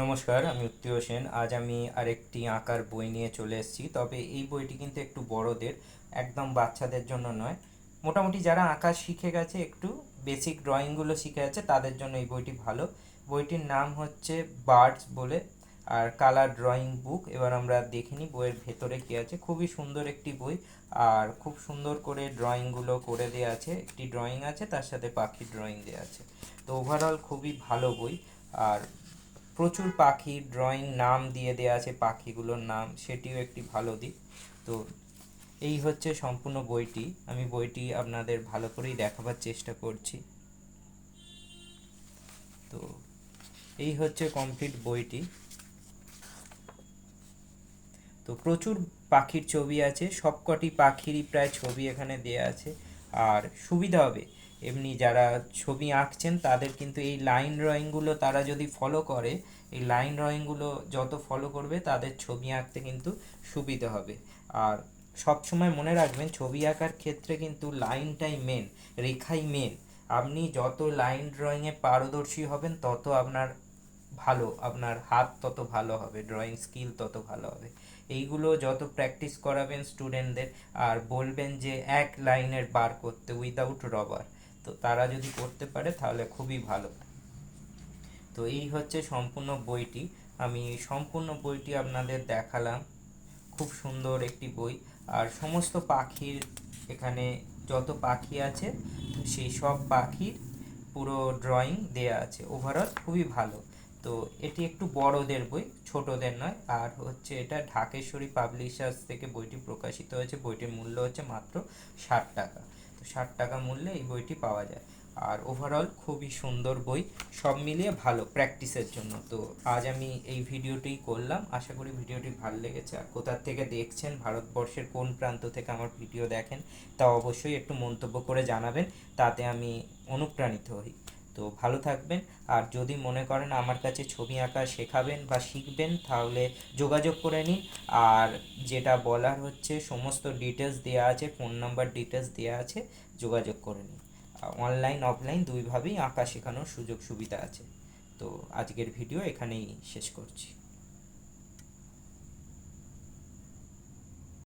নমস্কার, আমি উত্তীয় সেন। আজ আমি আরেকটি আঁকার বই নিয়ে চলে এসেছি। তবে এই বইটি কিন্তু একটু বড়দের, একদম বাচ্চাদের জন্য নয়। মোটামুটি যারা আঁকা শিখে গেছে, একটু বেসিক ড্রয়িংগুলো শিখে গেছে, তাদের জন্য এই বইটি ভালো। বইটির নাম হচ্ছে বার্ডস বলে, আর কালার ড্রয়িং বুক। এবার আমরা দেখিনি বইয়ের ভেতরে কী আছে। খুবই সুন্দর একটি বই, আর খুব সুন্দর করে ড্রয়িংগুলো করে দেওয়া আছে। একটি ড্রয়িং আছে, তার সাথে পাখির ড্রয়িং দেওয়া আছে। তো ওভারঅল খুবই ভালো বই, আর প্রচুর পাখির ড্রয়িং নাম দিয়ে দেওয়া আছে পাখিগুলোর নাম, সেটিও একটি ভালো দিক। তো এই হচ্ছে সম্পূর্ণ বইটি। আমি বইটি আপনাদের ভালো করেই দেখাবার চেষ্টা করছি। তো এই হচ্ছে কমপ্লিট বইটি। তো প্রচুর পাখির ছবি আছে, সবকটি পাখিরই প্রায় ছবি এখানে দেয়া আছে। আর সুবিধা হবে। এমনি যারা ছবি আঁকছেন, তাদের কিন্তু এই লাইন ড্রয়িংগুলো তারা যদি ফলো করে, এই লাইন ড্রয়িংগুলো যত ফলো করবে, তাদের ছবি আঁকতে কিন্তু সুবিধা হবে। আর সবসময় মনে রাখবেন, ছবি আঁকার ক্ষেত্রে কিন্তু লাইনটাই মেন রেখাই মেন আপনি যত লাইন ড্রয়িংয়ে পারদর্শী হবেন, তত আপনার ভালো, আপনার হাত তত ভালো হবে ড্রয়িং স্কিল তত ভালো হবে। এইগুলো যত প্র্যাকটিস করাবেন স্টুডেন্টদের আর বলবেন যে এক লাইনের বার করতে উইদাউট রবার তো তারা যদি করতে পারে তাহলে খুবই ভালো। তো এই হচ্ছে সম্পূর্ণ বইটি। আমি সম্পূর্ণ বইটি আপনাদের দেখালাম। খুব সুন্দর একটি বই। আর সমস্ত পাখির এখানে যত পাখি আছে, সেই সব পাখির পুরো ড্রয়িং দেয়া আছে। ওভারঅল খুবই ভালো। তো এটি একটু বড়দের বই, ছোটদের নয়। আর হচ্ছে এটা ঢাকেশ্বরী পাবলিশার্স থেকে বইটি প্রকাশিত হয়েছে। বইটির মূল্য হচ্ছে মাত্র ষাট টাকা। তো ষাট টাকা মূল্যে এই বইটি পাওয়া যায়। আর ওভারঅল খুবই সুন্দর বই, সব মিলিয়ে ভালো প্র্যাকটিসের জন্য। তো আজ আমি এই ভিডিওটি করলাম। আশা করি ভিডিওটি ভালো লেগেছে। আর কোথা থেকে দেখছেন, ভারতবর্ষের কোন প্রান্ত থেকে আমার ভিডিও দেখেন, তা অবশ্যই একটু মন্তব্য করে জানাবেন। তাতে আমি অনুপ্রাণিত হই। তো ভালো থাকবেন। আর যদি মনে করেন আমার কাছে ছবি আঁকা শেখাবেন বা শিখবেন, তাহলে যোগাযোগ করে নিন। আর যেটা বলার হচ্ছে, সমস্ত ডিটেলস দেওয়া আছে ফোন নাম্বার ডিটেলস দেওয়া আছে, যোগাযোগ করে নিন। অনলাইন অফলাইন দুইভাবেই আঁকা শেখানোর সুযোগ সুবিধা আছে। তো আজকের ভিডিও এখানেই শেষ করছি।